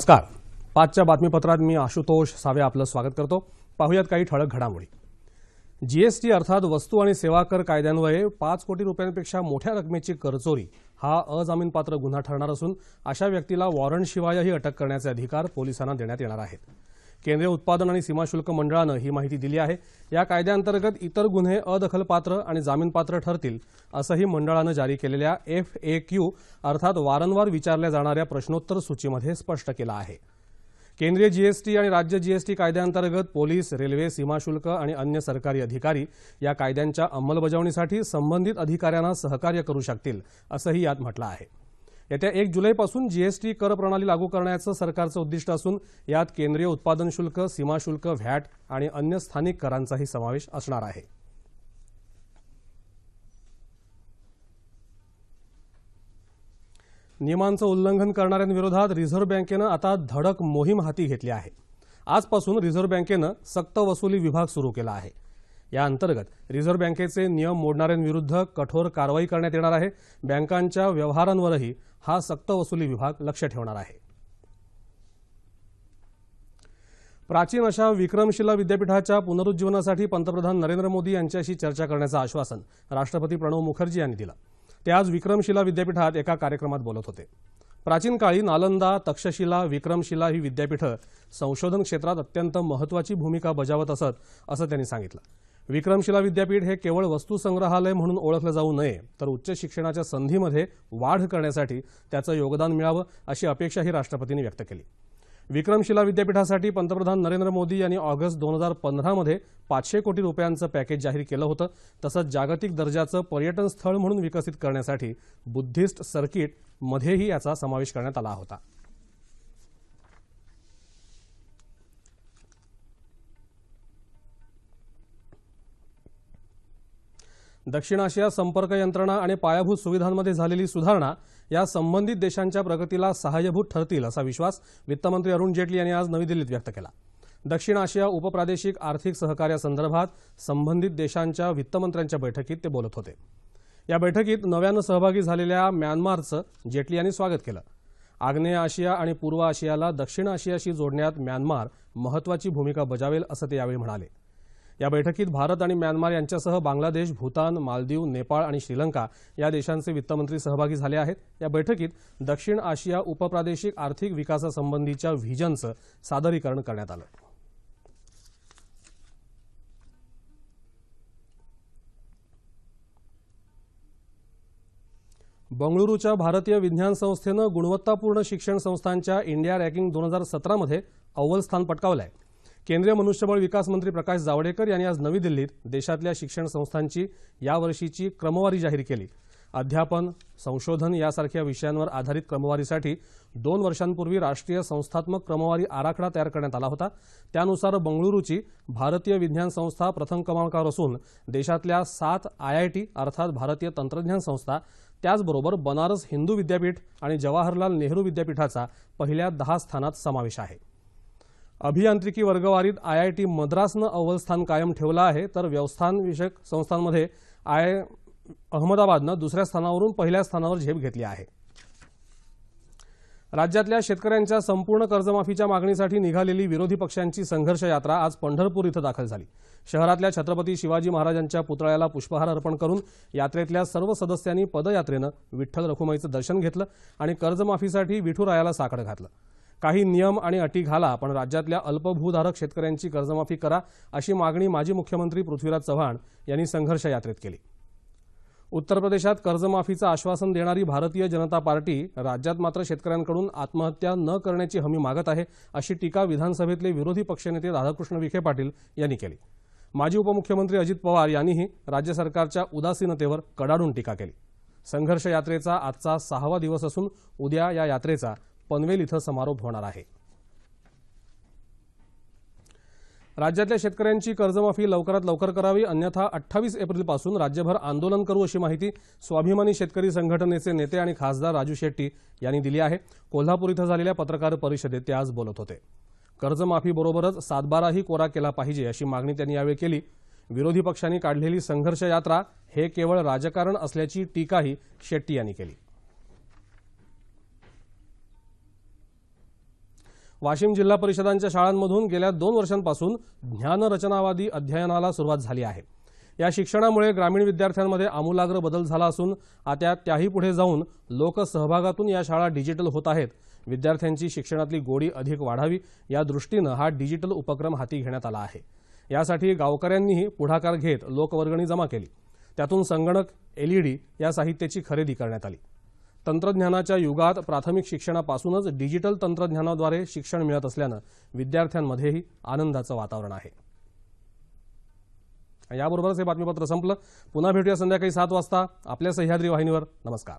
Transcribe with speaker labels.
Speaker 1: नमस्कार. पाचच्या बातमीपत्रात मी आशुतोष सावे आपलं स्वागत करतो. पाहुयात काही ठळक घडामोडी. जीएसटी अर्थात वस्तू आणि सेवा कर कायद्यान्वये पाच कोटी रुपयांपेक्षा मोठ्या रकमेची करचोरी हा अजामीनपात्र गुन्हा ठरणार असून अशा व्यक्तीला वॉरंटशिवायही अटक करण्याचे अधिकार पोलिसांना देण्यात येणार आहेत. केंद्रीय उत्पादन आणि सीमाशुल्क मंडळानं ही माहिती दिली आहे. या कायद्याअंतर्गत इतर गुन्हे अदखलपात्र आणि जामीनपात्र ठरतील असंही मंडळानं जारी केलेल्या एफ ए क्यू अर्थात वारंवार विचारल्या जाणाऱ्या प्रश्नोत्तर सूचीमध्ये स्पष्ट केलं आहे. केंद्रीय जीएसटी आणि राज्य जीएसटी कायद्याअंतर्गत पोलीस रेल्वे सीमाशुल्क आणि अन्य सरकारी अधिकारी या कायद्यांच्या अंमलबजावणीसाठी संबंधित अधिकाऱ्यांना सहकार्य करू शकतील असंही यात म्हटलं आहे. येत्या एक जुलैपासून जीएसटी कर प्रणाली लागू करण्याचं सरकारचं उद्दिष्ट असून यात केंद्रीय उत्पादन शुल्क सीमाशुल्क व्हॅट आणि अन्य स्थानिक करांचाही समावेश असणार आहे. नियमांचं उल्लंघन करणाऱ्यांविरोधात रिझर्व्ह बँकेनं आता धडक मोहीम हाती घेतली आहे. आजपासून रिझर्व्ह बँकेनं सक्त वसुली विभाग सुरू केला आहे. या अंतर्गत रिझर्व्ह बँकेचे नियम मोडणाऱ्यांविरुद्ध कठोर कारवाई करण्यात येणार आहे. बँकांच्या व्यवहारांवरही हा सक्त वसुली विभाग लक्ष ठेवणार आहे. प्राचीन अशा विक्रमशिला विद्यापीठाच्या पुनरुज्जीवनासाठी पंतप्रधान नरेंद्र मोदी यांच्याशी चर्चा करण्याचं आश्वासन राष्ट्रपती प्रणव मुखर्जी यांनी दिलं. ते आज विक्रमशिला विद्यापीठात एका कार्यक्रमात बोलत होते. प्राचीन काळी नालंदा तक्षशिला विक्रमशिला ही विद्यापीठं संशोधन क्षेत्रात अत्यंत महत्त्वाची भूमिका बजावत असत असं त्यांनी सांगितलं. विक्रमशिला विद्यापीठ हे केवळ वस्तुसंग्रहालय म्हणून ओळखलं जाऊ नये तर उच्च शिक्षणाच्या संधीमध्ये वाढ करण्यासाठी त्याचं योगदान मिळावं अशी अपेक्षाही राष्ट्रपतींनी व्यक्त केली. विक्रमशिला विद्यापीठासाठी पंतप्रधान नरेंद्र मोदी यांनी ऑगस्ट दोन हजार पंधरामध्ये पाचशे कोटी रुपयांचं पॅकेज जाहीर केलं होतं तसंच जागतिक दर्जाचं पर्यटन स्थळ म्हणून विकसित करण्यासाठी बुद्धिस्ट सर्किट मध्येही याचा समावेश करण्यात आला होता. दक्षिण आशिया संपर्क यंत्रणा आणि पायाभूत सुविधांमध्ये झालेली सुधारणा या संबंधित देशांच्या प्रगतीला सहाय्यभूत ठरतील असा विश्वास वित्तमंत्री अरुण जेटली यांनी आज नवी दिल्लीत व्यक्त केला. दक्षिण आशिया उपप्रादेशिक आर्थिक सहकार्यासंदर्भात संबंधित देशांच्या वित्तमंत्र्यांच्या बैठकीत ते बोलत होते. या बैठकीत नव्यानं सहभागी झालेल्या म्यानमारचं जेटली यांनी स्वागत केलं. आग्नेय आशिया आणि पूर्व आशियाला दक्षिण आशियाशी जोडण्यात म्यानमार महत्त्वाची भूमिका बजावेल असं ते यावेळी म्हणाले. या बैठकीत भारत आणि म्यानमार यांच्यासह बांगलादेश भूतान मालदीव नेपाळ आणि श्रीलंका या देशांचे वित्तमंत्री सहभागी झाले आहेत. या बैठकीत दक्षिण आशिया उपप्रादेशिक आर्थिक विकासासंबंधीच्या व्हिजनचं सादरीकरण करण्यात आलं. बंगळुरूच्या भारतीय विज्ञान संस्थेनं गुणवत्तापूर्ण शिक्षण संस्थांच्या इंडिया रँकिंग दोन हजार सतरामध्ये अव्वल स्थान पटकावलं आहे केंद्रीय मनुष्यबळ विकास मंत्री प्रकाश जावडेकर यांनी आज नवी दिल्लीत देशातल्या शिक्षण संस्थांची यावर्षीची क्रमवारी जाहीर केली. अध्यापन संशोधन यासारख्या विषयांवर आधारित क्रमवारीसाठी दोन वर्षांपूर्वी राष्ट्रीय संस्थात्मक क्रमवारी आराखडा तयार करण्यात आला होता. त्यानुसार बंगळुरूची भारतीय विज्ञान संस्था प्रथम क्रमांकावर असून देशातल्या सात आयआयटी अर्थात भारतीय तंत्रज्ञान संस्था त्याचबरोबर बनारस हिंदू विद्यापीठ आणि जवाहरलाल नेहरू विद्यापीठाचा पहिल्या दहा स्थानात समावेश आहे. अभियांत्रिकी वर्गवारीत आय आय टी मद्रासनं अव्वल स्थान कायम ठेवलं आहे तर व्यवस्थानविषयक संस्थांमध्ये आय अहमदाबादनं दुसऱ्या स्थानावरून पहिल्या स्थानावर झेप घेतली आहे. राज्यातल्या शेतकऱ्यांच्या संपूर्ण कर्जमाफीच्या मागणीसाठी निघालेली विरोधी पक्षांची संघर्ष यात्रा आज पंढरपूर इथं दाखल झाली. शहरातल्या छत्रपती शिवाजी महाराजांच्या पुतळ्याला पुष्पहार अर्पण करून यात्रेतल्या सर्व सदस्यांनी पदयात्रेनं विठ्ठल रखुमाईचं दर्शन घेतलं आणि कर्जमाफीसाठी विठुरायाला साकडं घातलं. काही नियम आणि अटी घाला पण राज्यातल्या अल्पभूधारक शेतकऱ्यांची कर्जमाफी करा अशी मागणी माजी मुख्यमंत्री पृथ्वीराज चव्हाण यांनी संघर्ष यात्रेत केली. उत्तर प्रदेशात कर्जमाफीचं आश्वासन देणारी भारतीय जनता पार्टी राज्यात मात्र शेतकऱ्यांकडून आत्महत्या न करण्याची हमी मागत आहे अशी टीका विधानसभेतले विरोधी पक्षनेते राधाकृष्ण विखे पाटील यांनी केली. माजी उपमुख्यमंत्री अजित पवार यांनीही राज्य सरकारच्या उदासीनतेवर कडाडून टीका केली. संघर्ष यात्रेचा आजचा सहावा दिवस असून उद्या या यात्रेचा पनवेल इथं समारोप होणार आहे. राज्यातल्या शेतकऱ्यांची कर्जमाफी लवकरात लवकर करावी अन्यथा अठ्ठावीस एप्रिलपासून राज्यभर आंदोलन करू अशी माहिती स्वाभिमानी शेतकरी संघटनेचे नेते आणि खासदार राजू शेट्टी यांनी दिली आहे. कोल्हापूर इथं झालेल्या पत्रकार परिषदेत ते आज बोलत होते. कर्जमाफीबरोबरच सातबाराही कोरा केला पाहिजे अशी मागणी त्यांनी यावेळी केली. विरोधी पक्षांनी काढलेली संघर्ष यात्रा हे केवळ राजकारण असल्याची टीकाही शेट्टी यांनी केली. वाशिम जिल्हा परिषदांच्या शाळांमधून गेल्या दोन वर्षांपासून ज्ञानरचनावादी अध्ययनाला सुरुवात झाली आहे. या शिक्षणामुळे ग्रामीण विद्यार्थ्यांमध्ये आमूलाग्र बदल झाला असून आता त्याही पुढे जाऊन लोकसहभागातून या शाळा डिजिटल होत आहेत. विद्यार्थ्यांची शिक्षणातली गोडी अधिक वाढावी या दृष्टीनं हा डिजिटल उपक्रम हाती घेण्यात आला आहे. यासाठी गावकऱ्यांनीही पुढाकार घेत लोकवर्गणी जमा केली. त्यातून संगणक एलईडी या साहित्याची खरेदी करण्यात आली. तंत्रज्ञानाच्या युगात प्राथमिक शिक्षणापासूनच डिजिटल तंत्रज्ञानाद्वारे शिक्षण मिळत असल्यानं विद्यार्थ्यांमध्येही आनंदाचं वातावरण आहे. याबरोबरच हे बातमीपत्र संपलं. पुन्हा भेटूया संध्याकाळी सात वाजता. आपल्या सह्याद्री वाहिनीवर. नमस्कार.